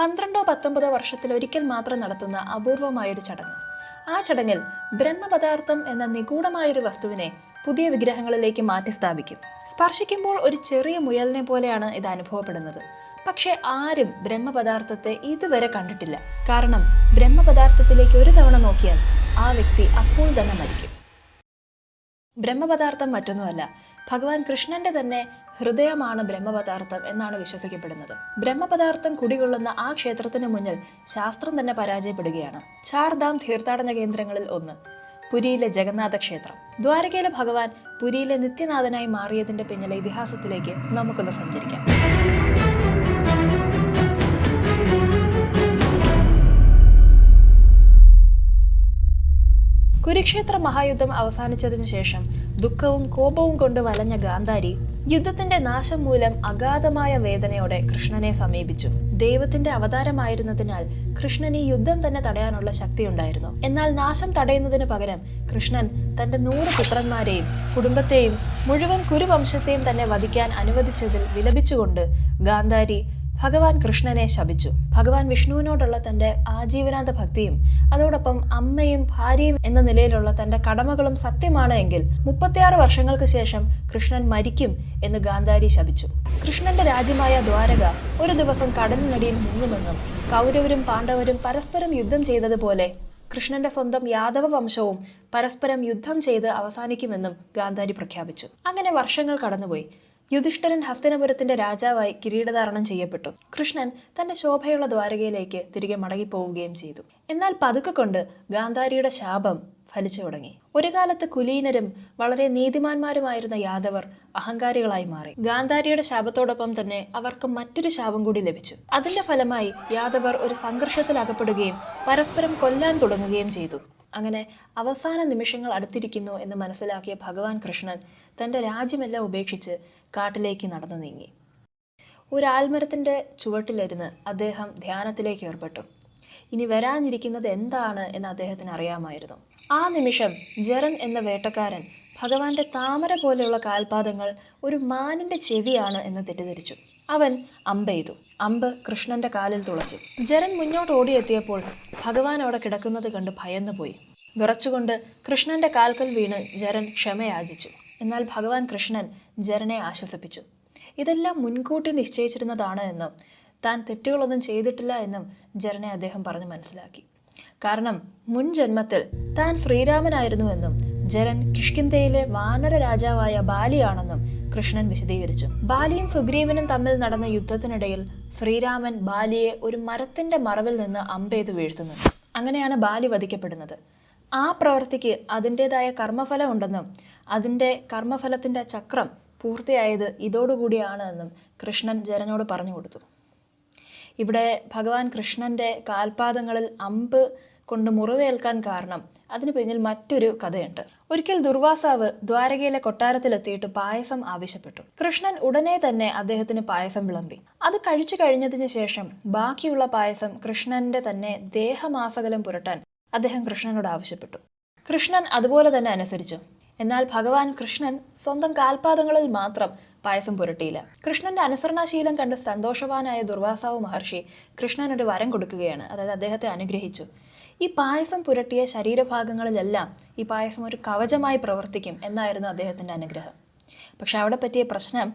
പന്ത്രണ്ടോ പത്തൊമ്പതോ വർഷത്തിൽ ഒരിക്കൽ മാത്രം നടത്തുന്ന അപൂർവമായൊരു ചടങ്ങ്. ആ ചടങ്ങിൽ ബ്രഹ്മപദാർത്ഥം എന്ന നിഗൂഢമായൊരു വസ്തുവിനെ പുതിയ വിഗ്രഹങ്ങളിലേക്ക് മാറ്റി സ്ഥാപിക്കും. സ്പർശിക്കുമ്പോൾ ഒരു ചെറിയ മുയലിനെ പോലെയാണ് ഇത് അനുഭവപ്പെടുന്നത്. പക്ഷേ ആരും ബ്രഹ്മപദാർത്ഥത്തെ ഇതുവരെ കണ്ടിട്ടില്ല. കാരണം ബ്രഹ്മപദാർത്ഥത്തിലേക്ക് ഒരു തവണ നോക്കിയാൽ ആ വ്യക്തി അപ്പോൾ തന്നെ മരിക്കും. ബ്രഹ്മപദാർത്ഥം മറ്റൊന്നുമല്ല. ഭഗവാൻ കൃഷ്ണന്റെ തന്നെ ഹൃദയമാണ് ബ്രഹ്മപദാർത്ഥം എന്നാണ് വിശ്വസിക്കപ്പെടുന്നത്. ബ്രഹ്മപദാർത്ഥം കുടികൊള്ളുന്ന ആ ക്ഷേത്രത്തിന് മുന്നിൽ ശാസ്ത്രം തന്നെ പരാജയപ്പെടുകയാണ്. ചാർധാം തീർത്ഥാടന കേന്ദ്രങ്ങളിൽ ഒന്ന് പുരിയിലെ ജഗന്നാഥ ക്ഷേത്രം. ദ്വാരകയിലെ ഭഗവാൻ പുരിയിലെ നിത്യനാഥനായി മാറിയതിന്റെ പിന്നിലെ ഇതിഹാസത്തിലേക്ക് നമുക്കൊന്ന് സഞ്ചരിക്കാം. കുരുക്ഷേത്ര മഹായുദ്ധം അവസാനിച്ചതിനു ശേഷം ദുഃഖവും കോപവും കൊണ്ട് വലഞ്ഞ ഗാന്ധാരി യുദ്ധത്തിന്റെ നാശം മൂലം അഗാധമായ വേദനയോടെ കൃഷ്ണനെ സമീപിച്ചു. ദൈവത്തിന്റെ അവതാരമായിരുന്നതിനാൽ കൃഷ്ണന് യുദ്ധം തന്നെ തടയാനുള്ള ശക്തി ഉണ്ടായിരുന്നു എന്നാൽ നാശം തടയുന്നതിന് പകരം കൃഷ്ണൻ തന്റെ നൂറ് പുത്രന്മാരെയും കുടുംബത്തെയും മുഴുവൻ കുരുവംശത്തെയും തന്നെ വധിക്കാൻ അനുവദിച്ചതിൽ വിലപിച്ചുകൊണ്ട് ഗാന്ധാരി ഭഗവാൻ കൃഷ്ണനെ ശപിച്ചു. ഭഗവാൻ വിഷ്ണുവിനോടുള്ള തന്റെ ആജീവനാന്ത ഭക്തിയും അതോടൊപ്പം അമ്മയും ഭാര്യയും എന്ന നിലയിലുള്ള തന്റെ കടമകളും സത്യമാണ് എങ്കിൽ മുപ്പത്തിയാറ് വർഷങ്ങൾക്ക് ശേഷം കൃഷ്ണൻ മരിക്കും എന്ന് ഗാന്ധാരി ശപിച്ചു. കൃഷ്ണന്റെ രാജ്യമായ ദ്വാരക ഒരു ദിവസം കടലിനടിയിൽ മുങ്ങുമെന്നും കൗരവരും പാണ്ഡവരും പരസ്പരം യുദ്ധം ചെയ്തതുപോലെ കൃഷ്ണന്റെ സ്വന്തം യാദവ വംശവും പരസ്പരം യുദ്ധം ചെയ്ത് അവസാനിക്കുമെന്നും ഗാന്ധാരി പ്രഖ്യാപിച്ചു. അങ്ങനെ വർഷങ്ങൾ കടന്നുപോയി. യുധിഷ്ഠിരൻ ഹസ്തിനപുരത്തിന്റെ രാജാവായി കിരീടധാരണം ചെയ്യപ്പെട്ടു. കൃഷ്ണൻ തന്റെ ശോഭയുള്ള ദ്വാരകയിലേക്ക് തിരികെ മടങ്ങിപ്പോവുകയും ചെയ്തു. എന്നാൽ പതുക്കെ കൊണ്ട് ഗാന്ധാരിയുടെ ശാപം ഫലിച്ചു തുടങ്ങി. ഒരു കാലത്ത് കുലീനരും വളരെ നീതിമാന്മാരുമായിരുന്ന യാദവർ അഹങ്കാരികളായി മാറി. ഗാന്ധാരിയുടെ ശാപത്തോടൊപ്പം തന്നെ അവർക്ക് മറ്റൊരു ശാപം കൂടി ലഭിച്ചു. അതിന്റെ ഫലമായി യാദവർ ഒരു സംഘർഷത്തിൽ അകപ്പെടുകയും പരസ്പരം കൊല്ലാൻ തുടങ്ങുകയും ചെയ്തു. അങ്ങനെ അവസാന നിമിഷങ്ങൾ അടുത്തിരിക്കുന്നു എന്ന് മനസ്സിലാക്കിയ ഭഗവാൻ കൃഷ്ണൻ തന്റെ രാജ്യമെല്ലാം ഉപേക്ഷിച്ച് കാട്ടിലേക്ക് നടന്നു നീങ്ങി. ഒരു ആൽമരത്തിന്റെ ചുവട്ടിലിരുന്ന് അദ്ദേഹം ധ്യാനത്തിലേക്ക് ഏർപ്പെട്ടു. ഇനി വരാനിരിക്കുന്നത് എന്താണ് എന്ന് അദ്ദേഹത്തിന് അറിയാമായിരുന്നു. ആ നിമിഷം ജരൻ എന്ന വേട്ടക്കാരൻ ഭഗവാന്റെ താമര പോലെയുള്ള കാൽപാദങ്ങൾ ഒരു മാനിന്റെ ചെവിയാണ് എന്ന് തെറ്റിദ്ധരിച്ചു. അവൻ അമ്പെയ്തു അമ്പ് കൃഷ്ണന്റെ കാലിൽ തുളച്ചു. ജരൻ മുന്നോട്ട് ഓടിയെത്തിയപ്പോൾ ഭഗവാൻ അവിടെ കിടക്കുന്നത് കണ്ട് ഭയന്നുപോയി. വിറച്ചുകൊണ്ട് കൃഷ്ണന്റെ കാൽക്കൽ വീണ് ജരൻ ക്ഷമയാചിച്ചു. എന്നാൽ ഭഗവാൻ കൃഷ്ണൻ ജരനെ ആശ്വസിപ്പിച്ചു. ഇതെല്ലാം മുൻകൂട്ടി നിശ്ചയിച്ചിരുന്നതാണ് എന്നും താൻ തെറ്റുകളൊന്നും ചെയ്തിട്ടില്ല എന്നും ജരനെ അദ്ദേഹം പറഞ്ഞു മനസ്സിലാക്കി. കാരണം മുൻ ജന്മത്തിൽ താൻ ശ്രീരാമനായിരുന്നുവെന്നും ജരൻ കിഷ്കിന്തയിലെ വാനര രാജാവായ ബാലിയാണെന്നും കൃഷ്ണൻ വിശദീകരിച്ചു. ബാലിയും സുഗ്രീവനും തമ്മിൽ നടന്ന യുദ്ധത്തിനിടയിൽ ശ്രീരാമൻ ബാലിയെ ഒരു മരത്തിന്റെ മറവിൽ നിന്ന് അമ്പെയ്ത് വീഴ്ത്തുന്നു. അങ്ങനെയാണ് ബാലി വധിക്കപ്പെടുന്നത്. ആ പ്രവൃത്തിക്ക് അതിന്റെതായ കർമ്മഫലം ഉണ്ടെന്നും അതിന്റെ കർമ്മഫലത്തിന്റെ ചക്രം പൂർത്തിയായത് ഇതോടുകൂടിയാണ് എന്നും കൃഷ്ണൻ ജനനോട് പറഞ്ഞു കൊടുത്തു. ഇവിടെ ഭഗവാൻ കൃഷ്ണന്റെ കാൽപാദങ്ങളിൽ അമ്പ് കൊണ്ട് മുറിവേൽക്കാൻ കാരണം അതിന് പിന്നിൽ മറ്റൊരു കഥയുണ്ട്. ഒരിക്കൽ ദുർവാസാവ് ദ്വാരകയിലെ കൊട്ടാരത്തിലെത്തിയിട്ട് പായസം ആവശ്യപ്പെട്ടു. കൃഷ്ണൻ ഉടനെ തന്നെ അദ്ദേഹത്തിന് പായസം വിളമ്പി. അത് കഴിച്ചു കഴിഞ്ഞതിന് ശേഷം ബാക്കിയുള്ള പായസം കൃഷ്ണന്റെ തന്നെ ദേഹമാസകലം പുരട്ടാൻ അദ്ദേഹം കൃഷ്ണനോട് ആവശ്യപ്പെട്ടു. കൃഷ്ണൻ അതുപോലെ തന്നെ അനുസരിച്ചു. എന്നാൽ ഭഗവാൻ കൃഷ്ണൻ സ്വന്തം കാൽപാദങ്ങളിൽ മാത്രം പായസം പുരട്ടിയില്ല. കൃഷ്ണന്റെ അനുസരണാശീലം കണ്ട് സന്തോഷവാനായ ദുർവാസാവ് മഹർഷി കൃഷ്ണൻ ഒരു വരം കൊടുക്കുകയാണ്. അതായത് അദ്ദേഹത്തെ അനുഗ്രഹിച്ചു. ഈ പായസം പുരട്ടിയ ശരീരഭാഗങ്ങളിലെല്ലാം ഈ പായസം ഒരു കവചമായി പ്രവർത്തിക്കും എന്നായിരുന്നു അദ്ദേഹത്തിന്റെ അനുഗ്രഹം. പക്ഷെ അവിടെ പറ്റിയ പ്രശ്നം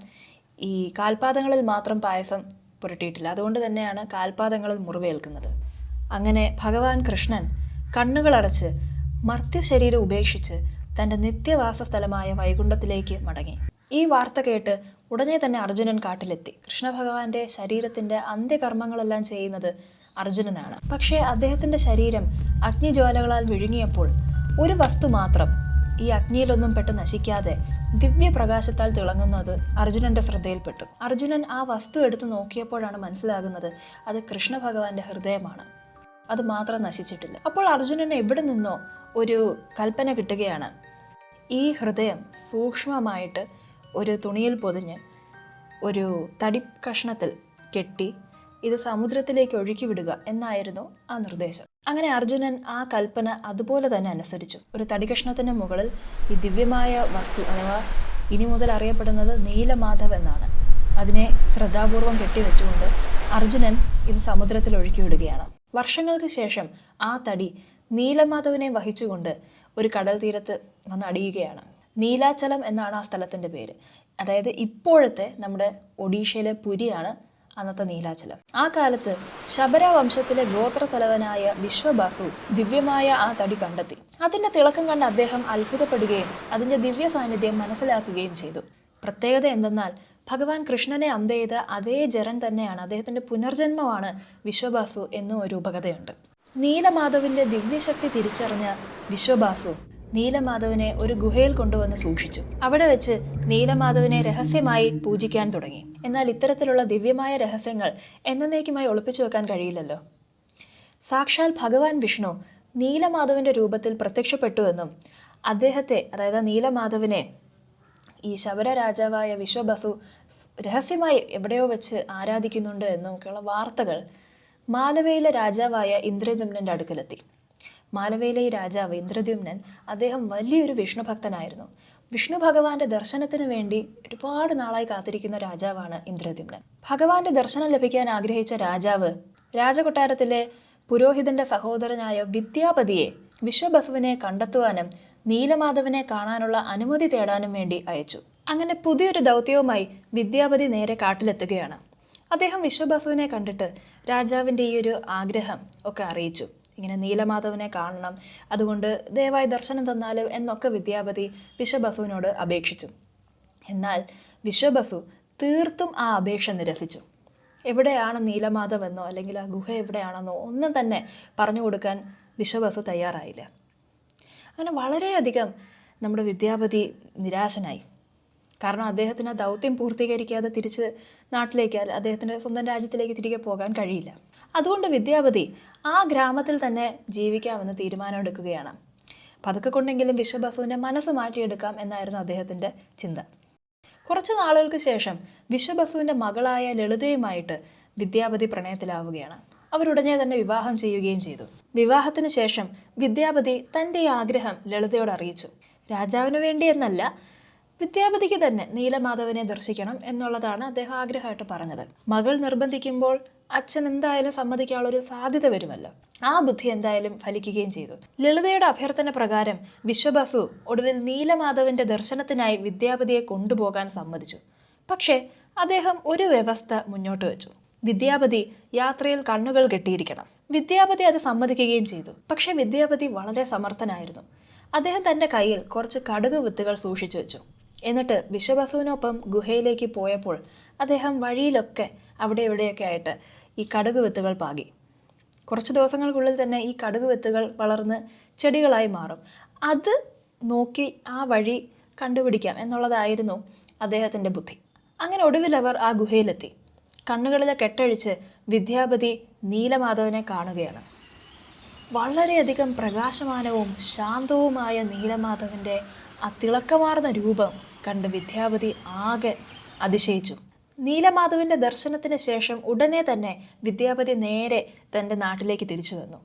ഈ കാൽപാദങ്ങളിൽ മാത്രം പായസം പുരട്ടിയിട്ടില്ല. അതുകൊണ്ട് തന്നെയാണ് കാൽപാദങ്ങളിൽ മുറിവേൽക്കുന്നത്. അങ്ങനെ ഭഗവാൻ കൃഷ്ണൻ കണ്ണുകളടച്ച് മർത്യശരീരം ഉപേക്ഷിച്ച് തന്റെ നിത്യവാസ സ്ഥലമായ വൈകുണ്ഠത്തിലേക്ക് മടങ്ങി. ഈ വാർത്ത കേട്ട് ഉടനെ തന്നെ അർജുനൻ കാട്ടിലെത്തി. കൃഷ്ണഭഗവാന്റെ ശരീരത്തിന്റെ അന്ത്യകർമ്മങ്ങളെല്ലാം ചെയ്യുന്നത് അർജുനനാണ്. പക്ഷേ അദ്ദേഹത്തിന്റെ ശരീരം അഗ്നിജ്വാലകളാൽ വിഴുങ്ങിയപ്പോൾ ഒരു വസ്തു മാത്രം ഈ അഗ്നിയിലൊന്നും പെട്ട് നശിക്കാതെ ദിവ്യപ്രകാശത്താൽ തിളങ്ങുന്നത് അർജുനന്റെ ശ്രദ്ധയിൽപ്പെട്ടു. അർജുനൻ ആ വസ്തു എടുത്തു നോക്കിയപ്പോഴാണ് മനസ്സിലാകുന്നത് അത് കൃഷ്ണഭഗവാന്റെ ഹൃദയമാണ്. അത് മാത്രം നശിച്ചിട്ടില്ല. അപ്പോൾ അർജുനന് എവിടെ നിന്നോ ഒരു കൽപ്പന കിട്ടുകയാണ്. ഈ ഹൃദയം സൂക്ഷ്മമായിട്ട് ഒരു തുണിയിൽ പൊതിഞ്ഞ് ഒരു തടി കഷ്ണത്തിൽ കെട്ടി ഇത് സമുദ്രത്തിലേക്ക് ഒഴുക്കി വിടുക എന്നായിരുന്നു ആ നിർദ്ദേശം. അങ്ങനെ അർജുനൻ ആ കൽപ്പന അതുപോലെ തന്നെ അനുസരിച്ചു. ഒരു തടികഷ്ണത്തിന് മുകളിൽ ഈ ദിവ്യമായ വസ്തു അഥവാ ഇനി മുതൽ അറിയപ്പെടുന്നത് നീലമാധവ് എന്നാണ്. അതിനെ ശ്രദ്ധാപൂർവം കെട്ടിവെച്ചുകൊണ്ട് അർജുനൻ ഇത് സമുദ്രത്തിൽ ഒഴുക്കിവിടുകയാണ് വർഷങ്ങൾക്ക് ശേഷം ആ തടി നീലമാധവനെ വഹിച്ചുകൊണ്ട് ഒരു കടൽ തീരത്ത് വന്ന് അടിയുകയാണ്. നീലാചലം എന്നാണ് ആ സ്ഥലത്തിന്റെ പേര്. അതായത് ഇപ്പോഴത്തെ നമ്മുടെ ഒഡീഷയിലെ പുരിയാണ് അന്നത്തെ നീലാചലം. ആ കാലത്ത് ശബര വംശത്തിലെ ഗോത്രതലവനായ വിശ്വബാസു ദിവ്യമായ ആ തടി കണ്ടെത്തി. അതിന്റെ തിളക്കം കണ്ട് അദ്ദേഹം അത്ഭുതപ്പെടുകയും അതിന്റെ ദിവ്യ സാന്നിധ്യം മനസ്സിലാക്കുകയും ചെയ്തു. പ്രത്യേകത എന്തെന്നാൽ ഭഗവാൻ കൃഷ്ണനെ അമ്പ ചെയ്ത അതേ ജരൻ തന്നെയാണ് അദ്ദേഹത്തിന്റെ പുനർജന്മമാണ് വിശ്വബാസു എന്നും ഒരു ഉപകഥയുണ്ട്. നീലമാധവിന്റെ ദിവ്യശക്തി തിരിച്ചറിഞ്ഞ വിശ്വബാസു നീലമാധവനെ ഒരു ഗുഹയിൽ കൊണ്ടുവന്ന് സൂക്ഷിച്ചു. അവിടെ വെച്ച് നീലമാധവനെ രഹസ്യമായി പൂജിക്കാൻ തുടങ്ങി. എന്നാൽ ഇത്തരത്തിലുള്ള ദിവ്യമായ രഹസ്യങ്ങൾ എന്നേക്കുമായി ഒളിപ്പിച്ചു വെക്കാൻ കഴിയില്ലല്ലോ. സാക്ഷാൽ ഭഗവാൻ വിഷ്ണു നീലമാധവന്റെ രൂപത്തിൽ പ്രത്യക്ഷപ്പെട്ടുവെന്നും അദ്ദേഹത്തെ അതായത് നീലമാധവനെ ഈ ശബര രാജാവായ വിശ്വബസു രഹസ്യമായി എവിടെയോ വെച്ച് ആരാധിക്കുന്നുണ്ട് എന്നൊക്കെയുള്ള വാർത്തകൾ മാലവയിലെ രാജാവായ ഇന്ദ്രദ്യുമ്നന്റെ അടുക്കലെത്തി. മാലവയിലെ ഈ രാജാവ് ഇന്ദ്രദ്യുമ്നൻ അദ്ദേഹം വലിയൊരു വിഷ്ണു ഭക്തനായിരുന്നു വിഷ്ണു ഭഗവാന്റെ ദർശനത്തിന് വേണ്ടി ഒരുപാട് നാളായി കാത്തിരിക്കുന്ന രാജാവാണ് ഇന്ദ്രദ്യുമ്നൻ. ഭഗവാന്റെ ദർശനം ലഭിക്കാൻ ആഗ്രഹിച്ച രാജാവ് രാജകൊട്ടാരത്തിലെ പുരോഹിതന്റെ സഹോദരനായ വിദ്യാപതിയെ വിശ്വബസുവിനെ കണ്ടെത്തുവാനും നീലമാധവനെ കാണാനുള്ള അനുമതി തേടാനും വേണ്ടി അയച്ചു. അങ്ങനെ പുതിയൊരു ദൗത്യവുമായി വിദ്യാപതി നേരെ കാട്ടിലെത്തുകയാണ്. അദ്ദേഹം വിശ്വബസുവിനെ കണ്ടിട്ട് രാജാവിന്റെ ഈ ഒരു ആഗ്രഹം ഒക്കെ അറിയിച്ചു. ഇങ്ങനെ നീലമാധവനെ കാണണം അതുകൊണ്ട് ദയവായി ദർശനം തന്നാലോ എന്നൊക്കെ വിദ്യാപതി വിശ്വബസുവിനോട് അപേക്ഷിച്ചു. എന്നാൽ വിശ്വബസു തീർത്തും ആ അപേക്ഷ നിരസിച്ചു. എവിടെയാണ് നീലമാധവെന്നോ അല്ലെങ്കിൽ ആ ഗുഹ എവിടെയാണെന്നോ ഒന്നും തന്നെ പറഞ്ഞു കൊടുക്കാൻ വിശ്വബസു തയ്യാറായില്ല. അങ്ങനെ വളരെയധികം നമ്മുടെ വിദ്യാപതി നിരാശനായി. കാരണം അദ്ദേഹത്തിന് ദൗത്യം പൂർത്തീകരിക്കാതെ തിരിച്ച് നാട്ടിലേക്ക് അദ്ദേഹത്തിന്റെ സ്വന്തം രാജ്യത്തിലേക്ക് തിരികെ പോകാൻ കഴിയില്ല. അതുകൊണ്ട് വിദ്യാപതി ആ ഗ്രാമത്തിൽ തന്നെ ജീവിക്കാമെന്ന് തീരുമാനമെടുക്കുകയാണ്. പതുക്കെ കൊണ്ടെങ്കിലും വിശ്വബസുവിന്റെ മനസ്സ് മാറ്റിയെടുക്കാം എന്നായിരുന്നു അദ്ദേഹത്തിന്റെ ചിന്ത. കുറച്ച് നാളുകൾക്ക് ശേഷം വിശ്വബസുവിന്റെ മകളായ ലളിതയുമായിട്ട് വിദ്യാപതി പ്രണയത്തിലാവുകയാണ്. അവരുടനെ തന്നെ വിവാഹം ചെയ്യുകയും ചെയ്തു. വിവാഹത്തിന് ശേഷം വിദ്യാപതി തന്റെ ആഗ്രഹം ലളിതയോട് അറിയിച്ചു. രാജാവിന് വേണ്ടി എന്നല്ല വിദ്യാപതിക്ക് തന്നെ നീലമാധവനെ ദർശിക്കണം എന്നുള്ളതാണ് അദ്ദേഹം ആഗ്രഹമായിട്ട് പറഞ്ഞത്. മകൾ നിർബന്ധിക്കുമ്പോൾ അച്ഛൻ എന്തായാലും സമ്മതിക്കാനുള്ള ഒരു സാധ്യത വരുമല്ലോ. ആ ബുദ്ധി എന്തായാലും ഫലിക്കുകയും ചെയ്തു. ലളിതയുടെ അഭ്യർത്ഥന പ്രകാരം വിശ്വബസു ഒടുവിൽ നീലമാധവന്റെ ദർശനത്തിനായി വിദ്യാപതിയെ കൊണ്ടുപോകാൻ സമ്മതിച്ചു. പക്ഷേ അദ്ദേഹം ഒരു വ്യവസ്ഥ മുന്നോട്ട് വെച്ചു. വിദ്യാപതി യാത്രയിൽ കണ്ണുകൾ കെട്ടിയിരിക്കണം. വിദ്യാപതി അത് സമ്മതിക്കുകയും ചെയ്തു. പക്ഷെ വിദ്യാപതി വളരെ സമർത്ഥനായിരുന്നു. അദ്ദേഹം തന്റെ കയ്യിൽ കുറച്ച് കടുക് വിത്തുകൾ സൂക്ഷിച്ചു വെച്ചു. എന്നിട്ട് വിശ്വബസുവിനൊപ്പം ഗുഹയിലേക്ക് പോയപ്പോൾ അദ്ദേഹം വഴിയിലൊക്കെ അവിടെ ഇവിടെയൊക്കെ ആയിട്ട് ഈ കടുക് വിത്തുകൾ പാകി. കുറച്ച് ദിവസങ്ങൾക്കുള്ളിൽ തന്നെ ഈ കടുക് വിത്തുകൾ വളർന്ന് ചെടികളായി മാറും. അത് നോക്കി ആ വഴി കണ്ടുപിടിക്കാം എന്നുള്ളതായിരുന്നു അദ്ദേഹത്തിന്റെ ബുദ്ധി. അങ്ങനെ ഒടുവിൽ അവർ ആ ഗുഹയിലെത്തി. കണ്ണുകളിലെ കെട്ടഴിച്ച് വിദ്യാപതി നീലമാധവനെ കാണുകയാണ്. വളരെയധികം പ്രകാശമാനവും ശാന്തവുമായ നീലമാധവന്റെ ആ തിളക്കമാർന്ന രൂപം കണ്ട് വിദ്യാപതി ആകെ അതിശയിച്ചു. നീലമാധവന്റെ ദർശനത്തിന് ശേഷം ഉടനെ തന്നെ വിദ്യാപതി നേരെ തന്റെ നാട്ടിലേക്ക് തിരിച്ചു വന്നു.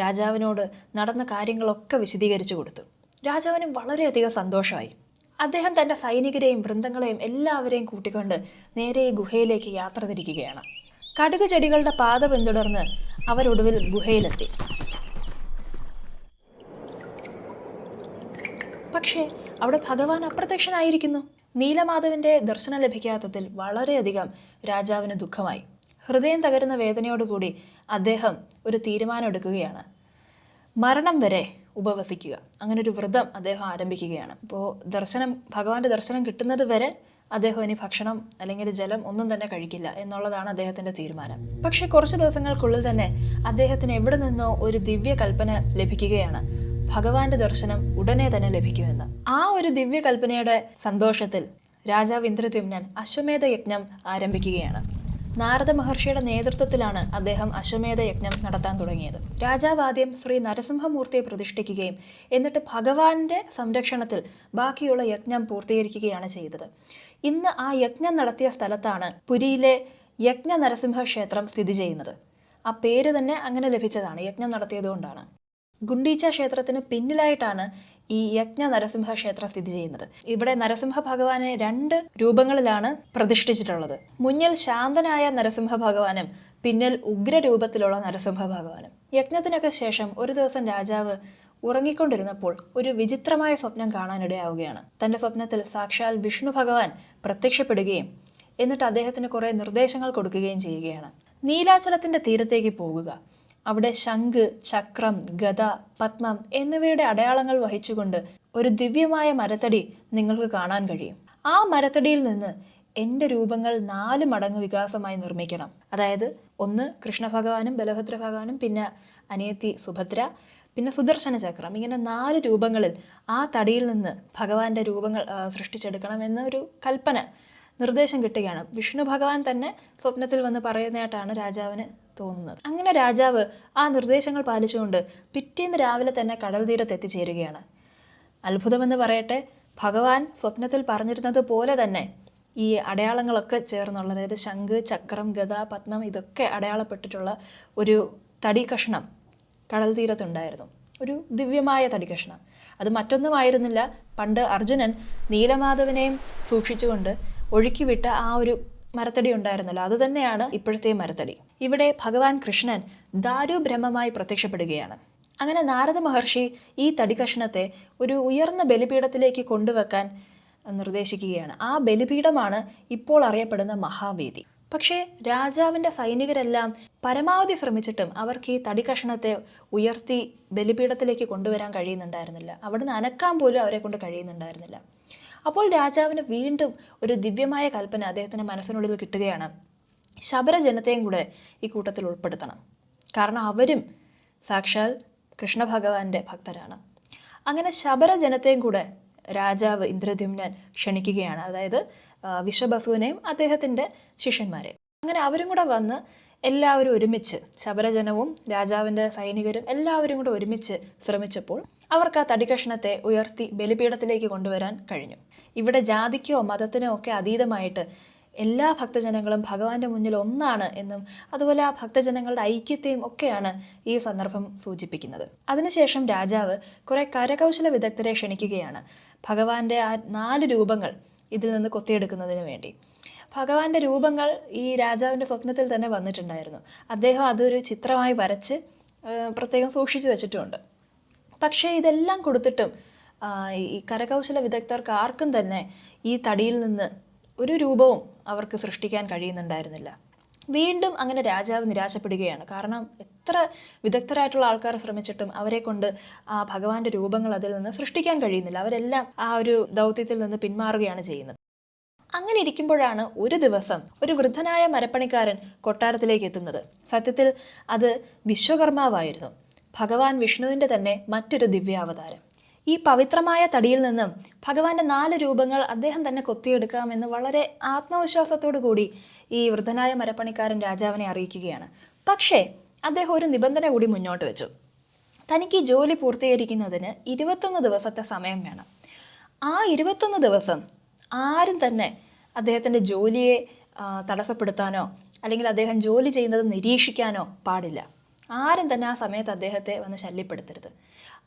രാജാവിനോട് നടന്ന കാര്യങ്ങളൊക്കെ വിശദീകരിച്ചു കൊടുത്തു. രാജാവിന് വളരെയധികം സന്തോഷമായി. അദ്ദേഹം തന്റെ സൈനികരെയും വൃന്ദങ്ങളെയും എല്ലാവരെയും കൂട്ടിക്കൊണ്ട് നേരെ ഗുഹയിലേക്ക് യാത്ര തിരിക്കുകയാണ്. കടുക് ചെടികളുടെ പാത പിന്തുടർന്ന് അവരൊടുവിൽ ഗുഹയിലെത്തി. പക്ഷേ അവിടെ ഭഗവാൻ അപ്രത്യക്ഷനായിരിക്കുന്നു. നീലമാധവന്റെ ദർശനം ലഭിക്കാത്തതിൽ വളരെയധികം രാജാവിന് ദുഃഖമായി. ഹൃദയം തകരുന്ന വേദനയോടുകൂടി അദ്ദേഹം ഒരു തീരുമാനം എടുക്കുകയാണ് മരണം വരെ ഉപവസിക്കുക. അങ്ങനെ ഒരു വ്രതം അദ്ദേഹം ആരംഭിക്കുകയാണ്. അപ്പോൾ ദർശനം ഭഗവാന്റെ ദർശനം കിട്ടുന്നത് വരെ അദ്ദേഹം ഇനി ഭക്ഷണം അല്ലെങ്കിൽ ജലം ഒന്നും തന്നെ കഴിക്കില്ല എന്നുള്ളതാണ് അദ്ദേഹത്തിന്റെ തീരുമാനം. പക്ഷേ കുറച്ച് ദിവസങ്ങൾക്കുള്ളിൽ തന്നെ അദ്ദേഹത്തിന് എവിടെ നിന്നോ ഒരു ദിവ്യ കൽപ്പന ലഭിക്കുകയാണ്. ഭഗവാന്റെ ദർശനം ഉടനെ തന്നെ ലഭിക്കുമെന്ന്. ആ ഒരു ദിവ്യ കൽപ്പനയുടെ സന്തോഷത്തിൽ രാജാവ് ഇന്ദ്രദ്യുമ്നൻ അശ്വമേധ യജ്ഞം ആരംഭിക്കുകയാണ്. നാരദ മഹർഷിയുടെ നേതൃത്വത്തിലാണ് അദ്ദേഹം അശ്വമേധ യജ്ഞം നടത്താൻ തുടങ്ങിയത്. രാജാവാദ്യം ശ്രീ നരസിംഹമൂർത്തിയെ പ്രതിഷ്ഠിക്കുകയും എന്നിട്ട് ഭഗവാന്റെ സംരക്ഷണത്തിൽ ബാക്കിയുള്ള യജ്ഞം പൂർത്തീകരിക്കുകയാണ് ചെയ്തത്. ഇന്ന് ആ യജ്ഞം നടത്തിയ സ്ഥലത്താണ് പുരിയിലെ യജ്ഞ നരസിംഹ ക്ഷേത്രം സ്ഥിതി ചെയ്യുന്നത്. ആ പേര് തന്നെ അങ്ങനെ ലഭിച്ചതാണ്. യജ്ഞം നടത്തിയതുകൊണ്ടാണ് ഗുണ്ടീച്ച ക്ഷേത്രത്തിന് പിന്നിലായിട്ടാണ് ഈ യജ്ഞ നരസിംഹ ക്ഷേത്രം സ്ഥിതി ചെയ്യുന്നത്. ഇവിടെ നരസിംഹ ഭഗവാനെ രണ്ട് രൂപങ്ങളിലാണ് പ്രതിഷ്ഠിച്ചിട്ടുള്ളത്. മുന്നിൽ ശാന്തനായ നരസിംഹ ഭഗവാനും പിന്നിൽ ഉഗ്രരൂപത്തിലുള്ള നരസിംഹ ഭഗവാനും യജ്ഞത്തിനൊക്കെ ശേഷം ഒരു ദിവസം രാജാവ് ഉറങ്ങിക്കൊണ്ടിരുന്നപ്പോൾ ഒരു വിചിത്രമായ സ്വപ്നം കാണാനിടയാവുകയാണ്. തന്റെ സ്വപ്നത്തിൽ സാക്ഷാൽ വിഷ്ണു ഭഗവാൻ പ്രത്യക്ഷപ്പെടുകയും എന്നിട്ട് അദ്ദേഹത്തിന് കുറേ നിർദ്ദേശങ്ങൾ കൊടുക്കുകയും ചെയ്യുകയാണ്. നീലാചലത്തിന്റെ തീരത്തേക്ക് പോകുക. അവിടെ ശംഖ് ചക്രം ഗത പത്മം എന്നിവയുടെ അടയാളങ്ങൾ വഹിച്ചുകൊണ്ട് ഒരു ദിവ്യമായ മരത്തടി നിങ്ങൾക്ക് കാണാൻ കഴിയും. ആ മരത്തടിയിൽ നിന്ന് എന്റെ രൂപങ്ങൾ നാല് മടങ്ങ് വികാസമായി നിർമ്മിക്കണം. അതായത് ഒന്ന് കൃഷ്ണ ഭഗവാനും ബലഭദ്ര ഭഗവാനും പിന്നെ അനിയത്തി സുഭദ്ര പിന്നെ സുദർശന ചക്രം. ഇങ്ങനെ നാല് രൂപങ്ങളിൽ ആ തടിയിൽ നിന്ന് ഭഗവാന്റെ രൂപങ്ങൾ സൃഷ്ടിച്ചെടുക്കണം എന്നൊരു കൽപ്പന നിർദ്ദേശം കിട്ടുകയാണ്. വിഷ്ണു ഭഗവാൻ തന്നെ സ്വപ്നത്തിൽ വന്ന് പറയുന്നതായിട്ടാണ് രാജാവിന് തോന്നുന്നത്. അങ്ങനെ രാജാവ് ആ നിർദ്ദേശങ്ങൾ പാലിച്ചുകൊണ്ട് പിറ്റേന്ന് രാവിലെ തന്നെ കടൽ തീരത്ത് എത്തിച്ചേരുകയാണ്. അത്ഭുതമെന്ന് പറയട്ടെ ഭഗവാൻ സ്വപ്നത്തിൽ പറഞ്ഞിരുന്നത് പോലെ തന്നെ ഈ അടയാളങ്ങളൊക്കെ ചേർന്നുള്ള അതായത് ശംഖ് ചക്രം ഗത പത്മം ഇതൊക്കെ അടയാളപ്പെട്ടിട്ടുള്ള ഒരു തടി കഷ്ണം കടൽ തീരത്തുണ്ടായിരുന്നു. ഒരു ദിവ്യമായ തടി കഷ്ണം അത് മറ്റൊന്നുമായിരുന്നില്ല. പണ്ട് അർജുനൻ നീലമാധവനെയും സൂക്ഷിച്ചുകൊണ്ട് ഒഴുക്കിവിട്ട ആ ഒരു മരത്തടി ഉണ്ടായിരുന്നല്ലോ. അത് തന്നെയാണ് ഇപ്പോഴത്തെ മരത്തടി. ഇവിടെ ഭഗവാൻ കൃഷ്ണൻ ദാരുബ്രഹ്മമായി പ്രത്യക്ഷപ്പെടുകയാണ്. അങ്ങനെ നാരദ മഹർഷി ഈ തടികഷ്ണത്തെ ഒരു ഉയർന്ന ബലിപീഠത്തിലേക്ക് കൊണ്ടുവെക്കാൻ നിർദ്ദേശിക്കുകയാണ്. ആ ബലിപീഠമാണ് ഇപ്പോൾ അറിയപ്പെടുന്ന മഹാവേദി. പക്ഷേ രാജാവിന്റെ സൈനികരെല്ലാം പരമാവധി ശ്രമിച്ചിട്ടും അവർക്ക് ഈ തടികഷ്ണത്തെ ഉയർത്തി ബലിപീഠത്തിലേക്ക് കൊണ്ടുവരാൻ കഴിയുന്നുണ്ടായിരുന്നില്ല. അവിടുന്ന് അനക്കാൻ പോലും അവരെ കൊണ്ട് കഴിയുന്നുണ്ടായിരുന്നില്ല. അപ്പോൾ രാജാവിന് വീണ്ടും ഒരു ദിവ്യമായ കൽപ്പന അദ്ദേഹത്തിന്റെ മനസ്സിനുള്ളിൽ കിട്ടുകയാണ്. ശബരജനത്തെയും കൂടെ ഈ കൂട്ടത്തിൽ ഉൾപ്പെടുത്തണം. കാരണം അവരും സാക്ഷാൽ കൃഷ്ണഭഗവാന്റെ ഭക്തരാണ്. അങ്ങനെ ശബരജനത്തെയും കൂടെ രാജാവ് ഇന്ദ്രദ്യുമ്നൻ ക്ഷണിക്കുകയാണ്. അതായത് വിശ്വബസുവിനെയും അദ്ദേഹത്തിന്റെ ശിഷ്യന്മാരെയും. അങ്ങനെ അവരും കൂടെ വന്ന് എല്ലാവരും ഒരുമിച്ച് ശബരജനവും രാജാവിന്റെ സൈനികരും എല്ലാവരും കൂടെ ഒരുമിച്ച് ശ്രമിച്ചപ്പോൾ അവർക്ക് ആ തടികഷ്ണത്തെ ഉയർത്തി ബലിപീഠത്തിലേക്ക് കൊണ്ടുവരാൻ കഴിഞ്ഞു. ഇവിടെ ജാതിക്കോ മതത്തിനോ ഒക്കെ അതീതമായിട്ട് എല്ലാ ഭക്തജനങ്ങളും ഭഗവാന്റെ മുന്നിൽ ഒന്നാണ് എന്നും അതുപോലെ ആ ഭക്തജനങ്ങളുടെ ഐക്യത്തെയും ഒക്കെയാണ് ഈ സന്ദർഭം സൂചിപ്പിക്കുന്നത്. അതിനുശേഷം രാജാവ് കുറെ കരകൗശല വിദഗ്ധരെ ക്ഷണിക്കുകയാണ്. ഭഗവാന്റെ ആ നാല് രൂപങ്ങൾ ഇതിൽ നിന്ന് കൊത്തിയെടുക്കുന്നതിന് വേണ്ടി. ഭഗവാന്റെ രൂപങ്ങൾ ഈ രാജാവിന്റെ സ്വപ്നത്തിൽ തന്നെ വന്നിട്ടുണ്ടായിരുന്നു. അദ്ദേഹം അതൊരു ചിത്രമായി വരച്ച് പ്രത്യേകം സൂക്ഷിച്ചു വെച്ചിട്ടുമുണ്ട് പക്ഷേ ഇതെല്ലാം കൊടുത്തിട്ടും ഈ കരകൗശല വിദഗ്ധർക്ക് ആർക്കും തന്നെ ഈ തടിയിൽ നിന്ന് ഒരു രൂപവും അവർക്ക് സൃഷ്ടിക്കാൻ കഴിയുന്നുണ്ടായിരുന്നില്ല. വീണ്ടും അങ്ങനെ രാജാവ് നിരാശപ്പെടുകയാണ്. കാരണം എത്ര വിദഗ്ധരായിട്ടുള്ള ആൾക്കാർ ശ്രമിച്ചിട്ടും അവരെ കൊണ്ട് ആ ഭഗവാന്റെ രൂപങ്ങൾ അതിൽ നിന്ന് സൃഷ്ടിക്കാൻ കഴിയുന്നില്ല. അവരെല്ലാം ആ ഒരു ദൗത്യത്തിൽ നിന്ന് പിന്മാറുകയാണ് ചെയ്യുന്നത്. അങ്ങനെ ഇരിക്കുമ്പോഴാണ് ഒരു ദിവസം ഒരു വൃദ്ധനായ മരപ്പണിക്കാരൻ കൊട്ടാരത്തിലേക്ക് എത്തുന്നത്. സത്യത്തിൽ അത് വിശ്വകർമാവായിരുന്നു. ഭഗവാൻ വിഷ്ണുവിന്റെ തന്നെ മറ്റൊരു ദിവ്യാവതാരം. ഈ പവിത്രമായ തടിയിൽ നിന്നും ഭഗവാന്റെ നാല് രൂപങ്ങൾ അദ്ദേഹം തന്നെ കൊത്തിയെടുക്കാമെന്ന് വളരെ ആത്മവിശ്വാസത്തോടു കൂടി ഈ വൃദ്ധനായ മരപ്പണിക്കാരൻ രാജാവിനെ അറിയിക്കുകയാണ്. പക്ഷേ അദ്ദേഹം ഒരു നിബന്ധന കൂടി മുന്നോട്ട് വെച്ചു. തനിക്ക് ജോലി പൂർത്തീകരിക്കുന്നതിന് ഇരുപത്തൊന്ന് ദിവസത്തെ സമയം വേണം. ആ ഇരുപത്തൊന്ന് ദിവസം ആരും തന്നെ അദ്ദേഹത്തിന്റെ ജോലിയെ തടസ്സപ്പെടുത്താനോ അല്ലെങ്കിൽ അദ്ദേഹം ജോലി ചെയ്യുന്നത് നിരീക്ഷിക്കാനോ പാടില്ല. ആരും തന്നെ ആ സമയത്ത് അദ്ദേഹത്തെ വന്ന് ശല്യപ്പെടുത്തരുത്.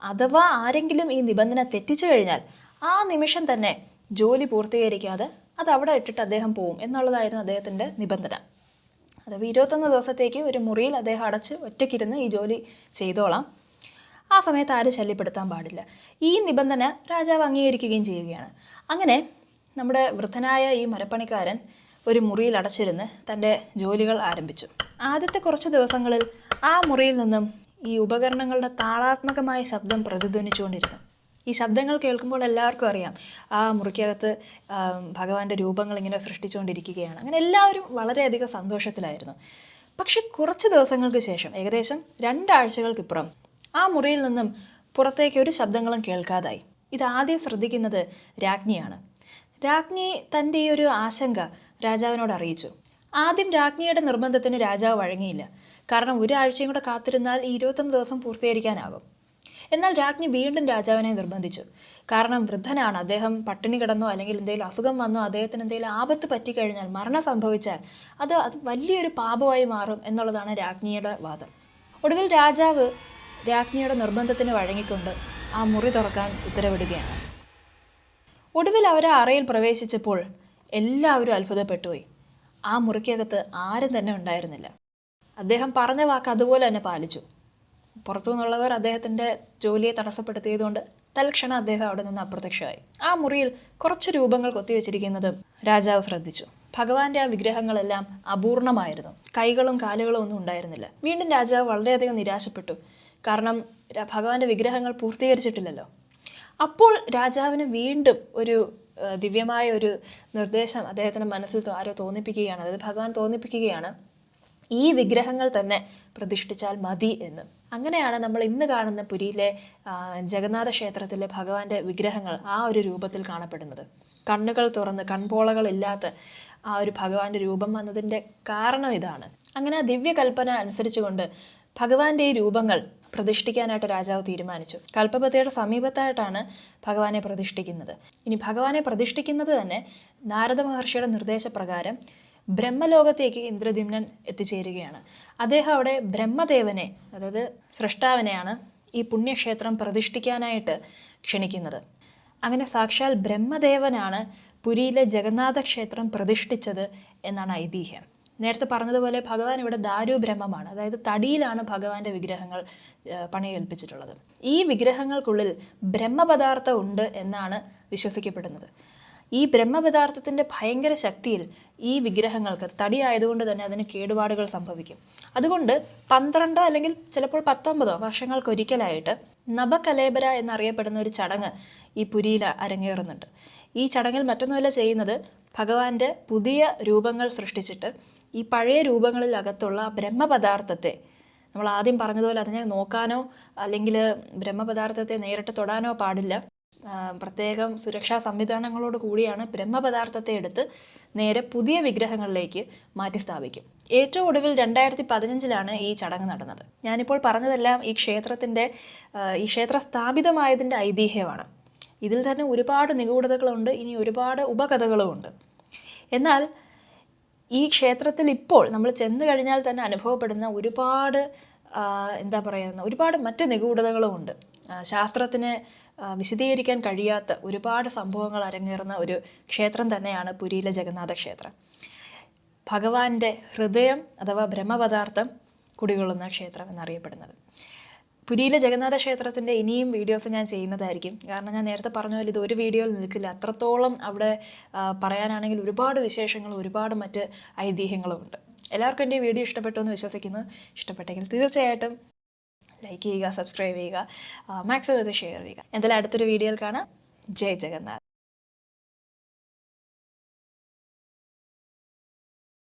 അഥവാ ആരെങ്കിലും ഈ നിബന്ധന തെറ്റിച്ചു കഴിഞ്ഞാൽ ആ നിമിഷം തന്നെ ജോലി പൂർത്തീകരിക്കാതെ അത് അവിടെ ഇട്ടിട്ട് അദ്ദേഹം പോവും എന്നുള്ളതായിരുന്നു അദ്ദേഹത്തിന്റെ നിബന്ധന. അഥവാ ഇരുപത്തൊന്ന് ദിവസത്തേക്ക് ഒരു മുറിയിൽ അദ്ദേഹം അടച്ച് ഒറ്റയ്ക്കിരുന്ന് ഈ ജോലി ചെയ്തോളാം. ആ സമയത്ത് ആരും ശല്യപ്പെടുത്താൻ പാടില്ല. ഈ നിബന്ധന രാജാവ് അംഗീകരിക്കുകയും ചെയ്യുകയാണ്. അങ്ങനെ നമ്മുടെ വൃദ്ധനായ ഈ മരപ്പണിക്കാരൻ ഒരു മുറിയിൽ അടച്ചിരുന്ന് തന്റെ ജോലികൾ ആരംഭിച്ചു. ആദ്യത്തെ കുറച്ച് ദിവസങ്ങളിൽ ആ മുറിയിൽ നിന്നും ഈ ഉപകരണങ്ങളുടെ താളാത്മകമായ ശബ്ദം പ്രതിധ്വനിച്ചുകൊണ്ടിരുന്നു. ഈ ശബ്ദങ്ങൾ കേൾക്കുമ്പോൾ എല്ലാവർക്കും അറിയാം. ആ മുറിക്കകത്ത് ഭഗവാന്റെ രൂപങ്ങൾ ഇങ്ങനെ സൃഷ്ടിച്ചുകൊണ്ടിരിക്കുകയാണ്. അങ്ങനെ എല്ലാവരും വളരെയധികം സന്തോഷത്തിലായിരുന്നു. പക്ഷെ കുറച്ച് ദിവസങ്ങൾക്ക് ശേഷം ഏകദേശം രണ്ടാഴ്ചകൾക്കിപ്പുറം ആ മുറിയിൽ നിന്നും പുറത്തേക്ക് ഒരു ശബ്ദങ്ങളും കേൾക്കാതായി. ഇത് ആദ്യം ശ്രദ്ധിക്കുന്നത് രാജ്ഞിയാണ്. രാജ്ഞി തന്റെ ഈ ഒരു ആശങ്ക രാജാവിനോട് അറിയിച്ചു. ആദ്യം രാജ്ഞിയുടെ നിർബന്ധത്തിന് രാജാവ് വഴങ്ങിയില്ല. കാരണം ഒരാഴ്ചയും കൂടെ കാത്തിരുന്നാൽ ഈ ഇരുപത്തൊന്ന് ദിവസം പൂർത്തീകരിക്കാനാകും. എന്നാൽ രാജ്ഞി വീണ്ടും രാജാവിനെ നിർബന്ധിച്ചു. കാരണം വൃദ്ധനാണ്. അദ്ദേഹം പട്ടിണി കിടന്നോ അല്ലെങ്കിൽ എന്തെങ്കിലും അസുഖം വന്നോ അദ്ദേഹത്തിന് എന്തെങ്കിലും ആപത്ത് പറ്റിക്കഴിഞ്ഞാൽ മരണം സംഭവിച്ചാൽ അത് അത് വലിയൊരു പാപമായി മാറും എന്നുള്ളതാണ് രാജ്ഞിയുടെ വാദം. ഒടുവിൽ രാജാവ് രാജ്ഞിയുടെ നിർബന്ധത്തിന് വഴങ്ങിക്കൊണ്ട് ആ മുറി തുറക്കാൻ ഉത്തരവിടുകയാണ്. ഒടുവിൽ അവർ അറയിൽ പ്രവേശിച്ചപ്പോൾ എല്ലാവരും അത്ഭുതപ്പെട്ടുപോയി. ആ മുറിക്കകത്ത് ആരും തന്നെ ഉണ്ടായിരുന്നില്ല. അദ്ദേഹം പറഞ്ഞ വാക്ക് അതുപോലെ തന്നെ പാലിച്ചു. പുറത്തു നിന്നുള്ളവർ അദ്ദേഹത്തിന്റെ ജോലിയെ തടസ്സപ്പെടുത്തിയതുകൊണ്ട് തൽക്ഷണം അദ്ദേഹം അവിടെ നിന്ന് അപ്രത്യക്ഷമായി. ആ മുറിയിൽ കുറച്ച് രൂപങ്ങൾ കൊത്തിവെച്ചിരിക്കുന്നതും രാജാവ് ശ്രദ്ധിച്ചു. ഭഗവാന്റെ ആ വിഗ്രഹങ്ങളെല്ലാം അപൂർണമായിരുന്നു. കൈകളും കാലുകളും ഒന്നും ഉണ്ടായിരുന്നില്ല. വീണ്ടും രാജാവ് വളരെയധികം നിരാശപ്പെട്ടു. കാരണം ഭഗവാന്റെ വിഗ്രഹങ്ങൾ പൂർത്തീകരിച്ചിട്ടില്ലല്ലോ. അപ്പോൾ രാജാവിന് വീണ്ടും ഒരു ദിവ്യമായ ഒരു നിർദ്ദേശം അദ്ദേഹത്തിന്റെ മനസ്സിൽ ആരോ തോന്നിപ്പിക്കുകയാണ്. അതായത് ഭഗവാൻ തോന്നിപ്പിക്കുകയാണ് ഈ വിഗ്രഹങ്ങൾ തന്നെ പ്രതിഷ്ഠിച്ചാൽ മതി എന്ന്. അങ്ങനെയാണ് നമ്മൾ ഇന്ന് കാണുന്ന പുരിയിലെ ജഗന്നാഥ ക്ഷേത്രത്തിലെ ഭഗവാന്റെ വിഗ്രഹങ്ങൾ ആ ഒരു രൂപത്തിൽ കാണപ്പെടുന്നത്. കണ്ണുകൾ തുറന്ന് കൺപോളകളില്ലാത്ത ആ ഒരു ഭഗവാന്റെ രൂപം വന്നതിന്റെ കാരണം ഇതാണ്. അങ്ങനെ ആ ദിവ്യകൽപ്പന അനുസരിച്ചുകൊണ്ട് ഭഗവാന്റെ ഈ രൂപങ്ങൾ പ്രതിഷ്ഠിക്കാനായിട്ട് രാജാവ് തീരുമാനിച്ചു. കൽപ്പപത്തിയുടെ സമീപത്തായിട്ടാണ് ഭഗവാനെ പ്രതിഷ്ഠിക്കുന്നത്. ഇനി ഭഗവാനെ പ്രതിഷ്ഠിക്കുന്നത് തന്നെ നാരദ മഹർഷിയുടെ നിർദ്ദേശപ്രകാരം ബ്രഹ്മലോകത്തേക്ക് ഇന്ദ്രദ്യുമ്നൻ എത്തിച്ചേരുകയാണ്. അദ്ദേഹം അവിടെ ബ്രഹ്മദേവനെ അതായത് സൃഷ്ടാവിനെയാണ് ഈ പുണ്യക്ഷേത്രം പ്രതിഷ്ഠിക്കാനായിട്ട് ക്ഷണിക്കുന്നത്. അങ്ങനെ സാക്ഷാൽ ബ്രഹ്മദേവനാണ് പുരിയിലെ ജഗന്നാഥ ക്ഷേത്രം പ്രതിഷ്ഠിച്ചത് എന്നാണ് ഐതിഹ്യം. നേരത്തെ പറഞ്ഞതുപോലെ ഭഗവാൻ ഇവിടെ ദാരു ബ്രഹ്മമാണ് അതായത് തടിയിലാണ് ഭഗവാന്റെ വിഗ്രഹങ്ങൾ പണിയേൽപ്പിച്ചിട്ടുള്ളത് ഈ വിഗ്രഹങ്ങൾക്കുള്ളിൽ ബ്രഹ്മപദാർത്ഥം ഉണ്ട് എന്നാണ് വിശ്വസിക്കപ്പെടുന്നത്. ഈ ബ്രഹ്മപദാർത്ഥത്തിന്റെ ഭയങ്കര ശക്തിയിൽ ഈ വിഗ്രഹങ്ങൾക്ക് തടി ആയതുകൊണ്ട് തന്നെ അതിന് കേടുപാടുകൾ സംഭവിക്കും. അതുകൊണ്ട് പന്ത്രണ്ടോ അല്ലെങ്കിൽ ചിലപ്പോൾ പത്തൊമ്പതോ വർഷങ്ങൾക്കൊരിക്കലായിട്ട് നബകലേബര എന്നറിയപ്പെടുന്ന ഒരു ചടങ്ങ് ഈ പുരിയിൽ അരങ്ങേറുന്നുണ്ട്. ഈ ചടങ്ങിൽ മറ്റൊന്നുമല്ല ചെയ്യുന്നത് ഭഗവാന്റെ പുതിയ രൂപങ്ങൾ സൃഷ്ടിച്ചിട്ട് ഈ പഴയ രൂപങ്ങളിലകത്തുള്ള ബ്രഹ്മപദാർത്ഥത്തെ നമ്മൾ ആദ്യം പറഞ്ഞതുപോലെ അതിനെ നോക്കാനോ അല്ലെങ്കിൽ ബ്രഹ്മപദാർത്ഥത്തെ നേരിട്ട് തൊടാനോ പാടില്ല. പ്രത്യേകം സുരക്ഷാ സംവിധാനങ്ങളോട് കൂടിയാണ് ബ്രഹ്മപദാർത്ഥത്തെ എടുത്ത് നേരെ പുതിയ വിഗ്രഹങ്ങളിലേക്ക് മാറ്റി സ്ഥാപിക്കും. ഏറ്റവും ഒടുവിൽ രണ്ടായിരത്തി പതിനഞ്ചിലാണ് ഈ ചടങ്ങ് നടന്നത്. ഞാനിപ്പോൾ പറഞ്ഞതെല്ലാം ഈ ക്ഷേത്രത്തിന്റെ ഈ ക്ഷേത്രം സ്ഥാപിതമായതിന്റെ ഐതിഹ്യമാണ്. ഇതിൽ തന്നെ ഒരുപാട് നിഗൂഢതകളുണ്ട് ഇനി ഒരുപാട് ഉപകഥകളുമുണ്ട്. എന്നാൽ ഈ ക്ഷേത്രത്തിൽ ഇപ്പോൾ നമ്മൾ ചെന്ന് കഴിഞ്ഞാൽ തന്നെ അനുഭവപ്പെടുന്ന ഒരുപാട് എന്താ പറയുന്ന ഒരുപാട് മറ്റ് നിഗൂഢതകളുമുണ്ട് ശാസ്ത്രത്തിന് വിശദീകരിക്കാൻ കഴിയാത്ത ഒരുപാട് സംഭവങ്ങൾ അരങ്ങേറുന്ന ഒരു ക്ഷേത്രം തന്നെയാണ് പുരിയിലെ ജഗന്നാഥ ക്ഷേത്രം. ഭഗവാന്റെ ഹൃദയം അഥവാ ബ്രഹ്മപദാർത്ഥം കുടികൊള്ളുന്ന ക്ഷേത്രം എന്നറിയപ്പെടുന്നത്. പുരിയിലെ ജഗന്നാഥ ക്ഷേത്രത്തിന്റെ ഇനിയും വീഡിയോസ് ഞാൻ ചെയ്യുന്നതായിരിക്കും. കാരണം ഞാൻ നേരത്തെ പറഞ്ഞ പോലെ ഇത് ഒരു വീഡിയോയിൽ നിൽക്കില്ല. അത്രത്തോളം അവിടെ പറയാനാണെങ്കിൽ ഒരുപാട് വിശേഷങ്ങളും ഒരുപാട് മറ്റ് ഐതിഹ്യങ്ങളും ഉണ്ട് എല്ലാവർക്കും എന്റെ വീഡിയോ ഇഷ്ടപ്പെട്ടു എന്ന് വിശ്വസിക്കുന്നു. ഇഷ്ടപ്പെട്ടെങ്കിൽ തീർച്ചയായിട്ടും ലൈക്ക് ചെയ്യുക സബ്സ്ക്രൈബ് ചെയ്യുക മാക്സിമം ഇത് ഷെയർ ചെയ്യുക. എന്തായാലും അടുത്തൊരു വീഡിയോയിൽ കാണാം. ജയ് ജഗന്നാഥ്.